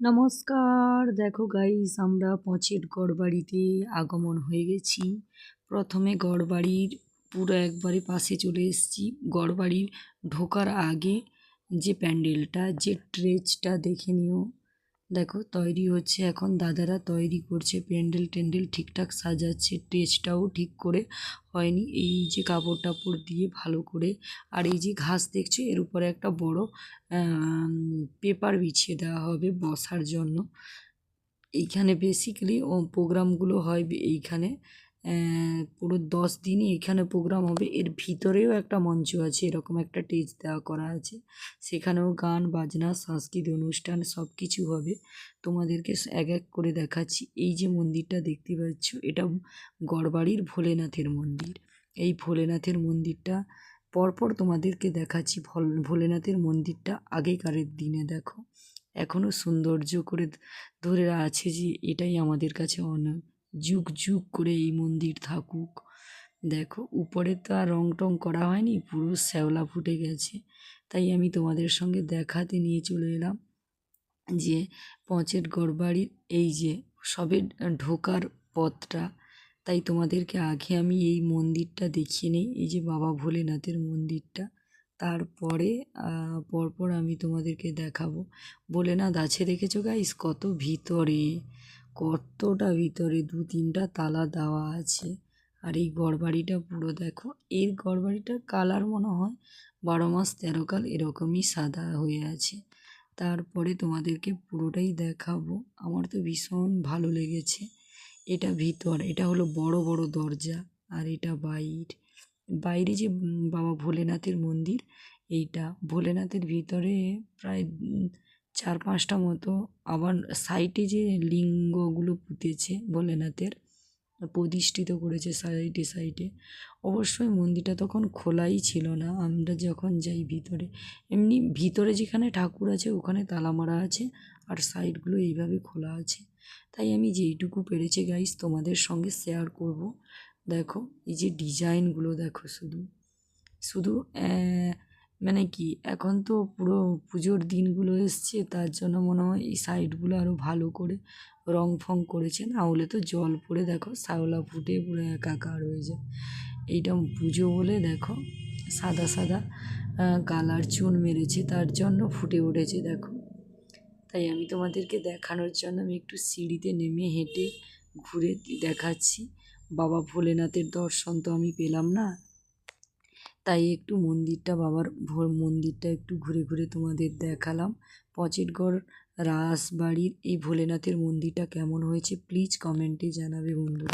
নমস্কার। দেখো গাইস আমরা পঁচের গড়বাড়িতে আগমন হয়ে গেছি। প্রথমে গড়বাড়ির পুরো একবারে পাশে চলে এসেছি। গড়বাড়ির ঢোকার আগে যে প্যান্ডেলটা, যে ট্রেচটা দেখে নিও। দেখো, তৈরি হচ্ছে এখন, দাদারা তৈরি করছে, প্যান্ডেল ট্যান্ডেল ঠিকঠাক সাজাচ্ছে টেজটাও ঠিক করে হয়নি। এই যে কাপড় টাপড় দিয়ে ভালো করে, আর এই যে ঘাস দেখছ, এর উপরে একটা বড় পেপার বিছিয়ে দেওয়া হবে বসার জন্য। এইখানে বেসিক্যালি প্রোগ্রামগুলো হয় এইখানে। পুরো দশ দিনই এখানে প্রোগ্রাম হবে। এর ভিতরেও একটা মঞ্চ আছে, এরকম একটা টেজ দেওয়া করা আছে। সেখানেও গান, বাজনা, সাংস্কৃতিক অনুষ্ঠান সব কিছু হবে। তোমাদেরকে এক এক করে দেখাচ্ছি। এই যে মন্দিরটা দেখতে পাচ্ছ, এটা গড়বাড়ির ভোলেনাথের মন্দির। এই ভোলেনাথের মন্দিরটা পরপর তোমাদেরকে দেখাচ্ছি। ভোলেনাথের মন্দিরটা আগেকারের দিনে দেখো। এখনও সৌন্দর্য করে ধরে আছে যে এটাই আমাদের কাছে অনেক যুগ যুগ করে এই মন্দির থাকুক। দেখো, উপরে তো আর রং টং করা হয়নি, পুরো শ্যাওলা ফুটে গেছে। তাই আমি তোমাদের সঙ্গে দেখাতে নিয়ে চলে এলাম যে পঁচের গড়বাড়ির এই যে সবে ঢোকার পথটা, তাই তোমাদেরকে আগে আমি এই মন্দিরটা দেখিয়ে নিই, এই যে বাবা ভোলেনাথের মন্দিরটা। তারপরে পরপর আমি তোমাদেরকে দেখাবো। ভোলেনাথ আছে দেখেছ গাইস কত ভিতরে। কতটা ভিতরে দু তিনটা তালা দেওয়া আছে। আর এই গড়বাড়িটা পুরো দেখো, এর গড়বাড়িটার কালার মনে হয় বারো মাস তেরো কাল এরকমই সাদা হয়ে আছে। তারপরে তোমাদেরকে পুরোটাই দেখাবো, আমার তো ভীষণ ভালো লেগেছে। এটা ভিতর, এটা হলো বড় বড় দরজা আর এটা বাইর। বাইরে যে বাবা ভোলেনাথের মন্দির, এইটা ভোলেনাথের ভিতরে প্রায় চার পাঁচটা মতো আবার সাইটে যে লিঙ্গগুলো পুঁতেছে ভোলেনাথের, প্রতিষ্ঠিত করেছে সাইডে সাইডে অবশ্যই মন্দিরটা তখন খোলাই ছিল না। আমরা যখন যাই ভিতরে, এমনি ভিতরে যেখানে ঠাকুর আছে ওখানে তালা মারা আছে আর সাইডগুলো এইভাবে খোলা আছে। তাই আমি যেইটুকু পেরেছি গাইস তোমাদের সঙ্গে শেয়ার করব। দেখো, এই যে ডিজাইনগুলো দেখো শুধু। শুধু মানে কি, এখন তো পুরো পুজোর দিনগুলো এসছে, তার জন্য মনে হয় এই সাইডগুলো আরও ভালো করে রং ফং করেছে না? হলে তো জল পড়ে, দেখো, শ্যাওলা ফুটে পুরো একাকার হয়ে যায়। এইটা পুজো বলে, দেখো, সাদা সাদা কালার চুন মেরেছে, তার জন্য ফুটে উঠেছে, দেখো। তাই আমি তোমাদেরকে দেখানোর জন্য আমি একটু সিঁড়িতে নেমে হেঁটে ঘুরে দেখাচ্ছি। বাবা ভোলেনাথের দর্শন তো আমি পেলাম না? তাই একটু মন্দিরটা বাবার ভোর মন্দিরটা একটু ঘুরে ঘুরে তোমাদের দেখালাম। পচেটগড় রাসবাড়ির এই ভোলেনাথের মন্দিরটা কেমন হয়েছে? প্লিজ কমেন্টে জানাবে বন্ধুরা।